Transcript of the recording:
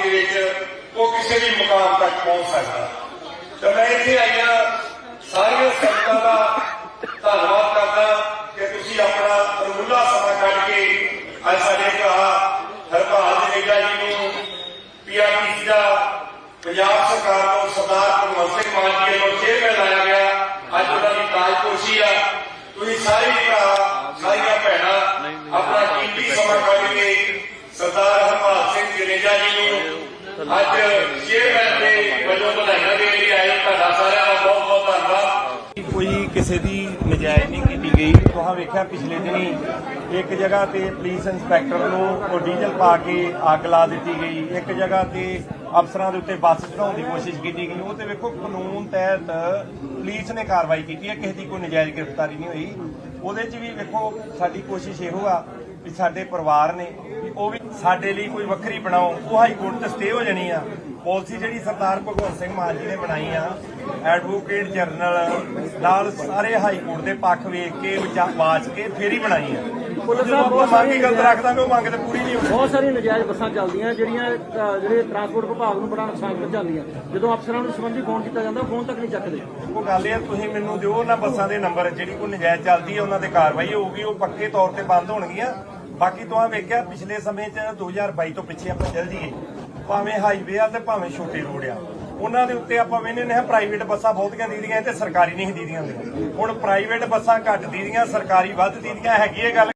Party ਦੇ ਵਿੱਚ ਉਹ ਕਿਸੇ ਵੀ ਮੁਕਾਮ ਤੱਕ ਪਹੁੰਚ ਸਕਦਾ ਤੇ ਮੈਂ ਇੱਥੇ ਆਈਆਂ ਸਾਰੀਆਂ ਸੰਗਤਾਂ ਦਾ ਧੰਨਵਾਦ ਕਰਦਾ ਕਿ ਤੁਸੀਂ ਆਪਣਾ ਅਮੁੱਲਾ ਸਮਾਂ ਕੱਢ ਕੇ ਅੱਜ ਸਾਡੇ ਭਰਾ ਹਰਪਾਲ ਜਨੇਜਾ ਜੀ ਨੂੰ ਪੀਆਰਟੀਸੀ ਦਾ ਪੰਜਾਬ ਸਰਕਾਰ ਨੂੰ ਸਰਦਾਰ ਭਗਵੰਤ ਸਿੰਘ ਮਾਨ ਜੀ ਵੱਲੋਂ ਚੇਅਰਮੈਨ ਲਾਇਆ ਗਿਆ ਅੱਜ ਉਹਨਾਂ ਦੀ ਤਾਜਪੋਸ਼ੀ ਆ ਤੁਸੀਂ ਸਾਰੇ ਭਰਾ ਸਾਰੀਆਂ ਭੈਣਾਂ ਆਪਣਾ ਕੀਮਤੀ ਸਮਾਂ ਕੱਢ ਕੇ ਸਰਦਾਰ ਹਰਪਾਲ ਸਿੰਘ ਜਨੇਜਾ ਜੀ ਨੂੰ ਅੱਜ ਚੇਅਰਮੈਨ ਦੇ ਵੱਲੋਂ ਵਧਾਈਆਂ ਦੇਣ ਲਈ ਆਏ ਤੁਹਾਡਾ ਸਾਰਿਆਂ ਦਾ ਬਹੁਤ ਬਹੁਤ ਧੰਨਵਾਦ ਕੋਈ ਕਿਸੇ ਦੀ ਨਜਾਇਜ਼ ਨਹੀਂ ਕੀਤੀ ਗਈ। ਤੁਹਾਂ ਵੇਖਿਆ ਪਿਛਲੇ ਦਿਨੀ ਇੱਕ ਜਗ੍ਹਾ ਤੇ ਪੁਲਿਸ ਇੰਸਪੈਕਟਰ ਨੂੰ ਡੀਜ਼ਲ ਪਾ ਕੇ ਅੱਗ ਲਾ ਦਿੱਤੀ ਗਈ। ਇੱਕ ਜਗ੍ਹਾ ਤੇ ਅਫਸਰਾਂ ਦੇ ਉੱਤੇ ਬੱਸ ਚੜਾਉਣ ਦੀ ਕੋਸ਼ਿਸ਼ ਕੀਤੀ ਗਈ। ਉਹ ਤੇ ਵੇਖੋ ਕਾਨੂੰਨ ਤਹਿਤ ਪੁਲਿਸ ਨੇ ਕਾਰਵਾਈ ਕੀਤੀ ਹੈ। ਕਿਸੇ ਦੀ ਕੋਈ ਨਜਾਇਜ਼ ਗ੍ਰਿਫਤਾਰੀ ਨਹੀਂ ਹੋਈ। ਉਹਦੇ 'ਚ ਵੀ ਵੇਖੋ ਸਾਡੀ ਕੋਸ਼ਿਸ਼ ਇਹੋ ਆ ਵੀ ਸਾਡੇ ਪਰਿਵਾਰ ਨੇ ਵੀ ਉਹ ਵੀ ਸਾਡੇ ਲਈ ਕੋਈ ਵੱਖਰੀ ਬਣਾਓ। ਉਹ ਹਾਈ ਕੋਰਟ ਤੇ ਸਟੇ ਹੋ ਜਾਣੀ ਆ। ਪਾਲਿਸੀ ਜਿਹੜੀ ਸਰਦਾਰ ਭਗਵੰਤ ਸਿੰਘ ਮਾਨ ਜੀ ਨੇ ਬਣਾਈ ਆ ਐਡਵੋਕੇਟ ਜਨਰਲ ਨਾਲ ਸਾਰੇ ਹਾਈ ਕੋਰਟ ਦੇ ਪੱਖ ਵੇਖ ਕੇ ਵਿਚਾ- ਕੇ ਫੇਰ ਹੀ ਬਣਾਈ ਆ। ਪੁਲਿਸ ਜਦੋਂ ਆਪਾਂ ਮੰਗ ਹੀ ਗਲਤ ਰੱਖ ਦਾਂਗੇ ਉਹ ਮੰਗ ਤੇ ਪੂਰੀ ਨਹੀਂ ਹੋਣੀ। ਬਹੁਤ ਸਾਰੀਆਂ ਨਜਾਇਜ਼ ਬੱਸਾਂ ਚੱਲਦੀਆਂ ਜਿਹੜੀਆਂ ਜਿਹੜੇ ਟਰਾਂਸਪੋਰਟ ਵਿਭਾਗ ਨੂੰ ਬੜਾ ਨੁਕਸਾਨ ਪਹੁੰਚਾਉਂਦੀਆਂ ਜਦੋਂ ਅਫਸਰਾਂ ਨੂੰ ਸੰਬੰਧੀ ਫੋਨ ਕੀਤਾ ਜਾਂਦਾ ਫੋਨ ਤੱਕ ਨਹੀਂ ਚੱਕਦੇ। ਉਹ ਗੱਲ ਇਹ ਤੁਸੀਂ ਮੈਨੂੰ ਦਿਓ ਉਹਨਾਂ ਬੱਸਾਂ ਦੇ ਨੰਬਰ ਜਿਹੜੀ ਕੋਈ ਨਜਾਇਜ਼ ਚੱਲਦੀ ਹੈ ਉਹਨਾਂ ਤੇ ਕਾਰਵਾਈ ਹੋਊਗੀ ਉਹ ਪੱਕੇ ਤੌਰ ਤੇ ਬੰਦ ਹੋਣਗੀਆਂ। ਬਾਕੀ ਤੋਂ ਵੇਖਿਆ, ਪਿਛਲੇ ਸਮੇਂ 'ਚ 2022 ਤੋਂ ਪਿੱਛੇ ਆਪਾਂ ਚੱਲ ਜੀਏ ਭਾਵੇਂ ਹਾਈਵੇ ਆ ਤੇ ਭਾਵੇਂ ਛੋਟੇ ਰੋਡ ਆ। ਉਹਨਾਂ ਦੇ ਉੱਤੇ ਆਪਾਂ ਵੇਖਦੇ ਨੇ ਪ੍ਰਾਈਵੇਟ ਬੱਸਾਂ ਬਹੁਤੀਆਂ ਦੀਦੀਆਂ ਤੇ ਸਰਕਾਰੀ ਨਹੀਂ ਦੀਦੀਆਂ ਹੁੰਦੀਆਂ। ਹੁਣ ਪ੍ਰਾਈਵੇਟ ਬੱਸਾਂ ਘੱਟ ਦੀਦੀਆਂ, ਸਰਕਾਰੀ ਵੱਧ ਦੀਦੀਆਂ, ਹੈਗੀ ਇਹ ਗੱਲ।